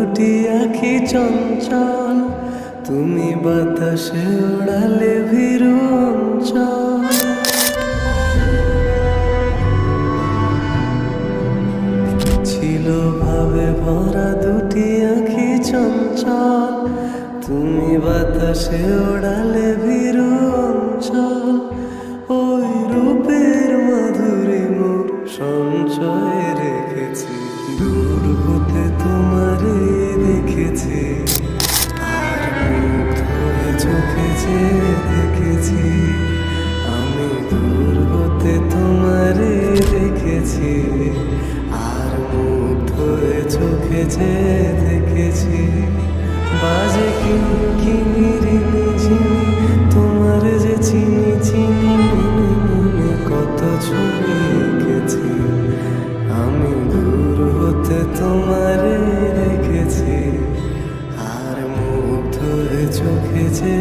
আঁকি চঞ্চল, তুমি বাতাসে ওড়ালে ভীরু ছিল ভাবে ভরা দুটি আঁখি চঞ্চল, তুমি বাতাসে ওড়ালে ভীরু দেখেছি, আর হয়ে চোখে যে দেখেছি। বাজে কিনি কিনি রিনি ঝিনি তোমার যে চিনি চিনি কত ছবি এঁকেছি আমি দূর হতে তোমারে দেখেছি, আর মুগ্ধ হয়ে চোখে যে